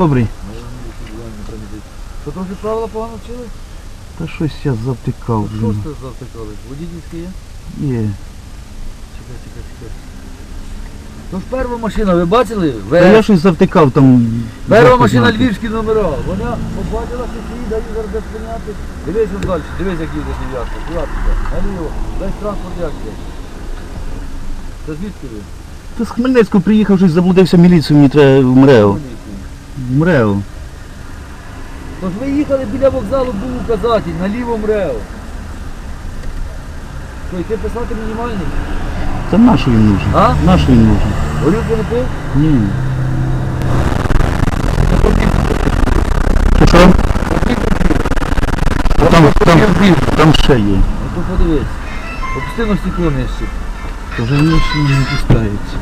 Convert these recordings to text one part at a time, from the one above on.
Добрий. Що трохи правила погано вчили? Та щось я завтикав. Що ж ти завтикали? Водительське є? Є. Чекай, чекай, чекай. То ж перша машина, ви бачили? Та я щось завтикав там. Перша машина львівські номера. Вона побачила, що її дають зараз без поняти. Дивись он далі, дивись, як їде дев'ятка. Дев'ятка. Наліво. Весь транспорт як є. Це звідки ви? Та з Хмельницького приїхав, щось заблудився в міліцію, мені треба в МРЕО. МРЕО. Тож ви їхали біля вокзалу, був указатель, наліво МРЕО. Що, йти писати мінімальний? Та нашу їм нужен. А? Нашу їм нужен. Горілку не пив? Ні. Що що? Там, там, там ще є. Ну то подивись. Опусти на стекло нижче. Вже нічого не пускається.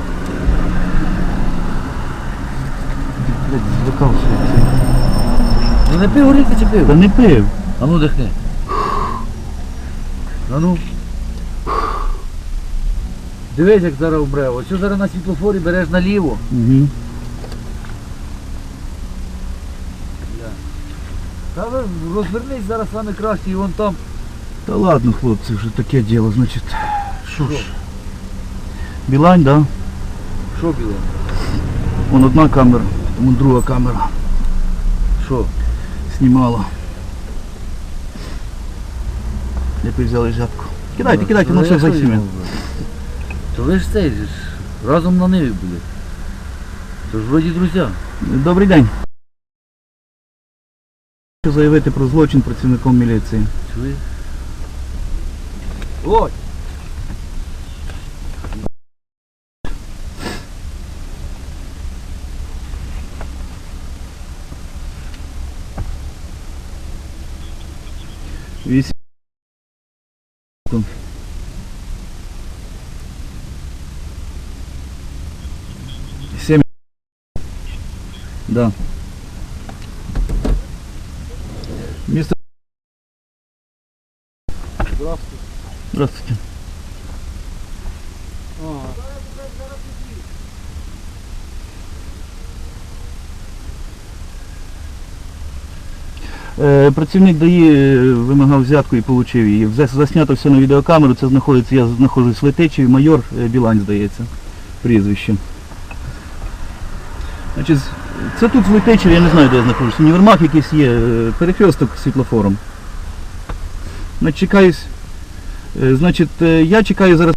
Блядь, звикався. цей. Ну не пив горілки чи Та не пив. А ну дихни. А ну. Дивись, як зараз вбре. Ось що зараз на світлофорі береш наліво. Угу. Та ви розвернись зараз саме краще і вон там. Та ладно, хлопці, вже таке діло, значить. Що ж? Білань, да? Що біло? Вон одна камера, там друга камера Що? знімала. Ви взяли взятку? Кидайте, кидайте, ну все що зайсіме. То ви ж цей ж разом на ниві були. То ж вроді друзі. Добрий день. Хочу заявити про злочин працівником міліції. Чуєш? Ой! Вісім. Сім. Да. Місто. Здравствуйте. Здравствуйте. Е, Працівник ДАІ е, вимагав взятку і отримав її. Заснято все на відеокамеру, це знаходиться, я знаходжусь в Летичеві, майор е, Білань, здається, прізвище. Значить, це тут в Летичеві, я не знаю, де я знаходжусь. Універмаг якийсь є, е, перехресток світлофором. Значить, чекаюсь. е, Значить, е, я чекаю зараз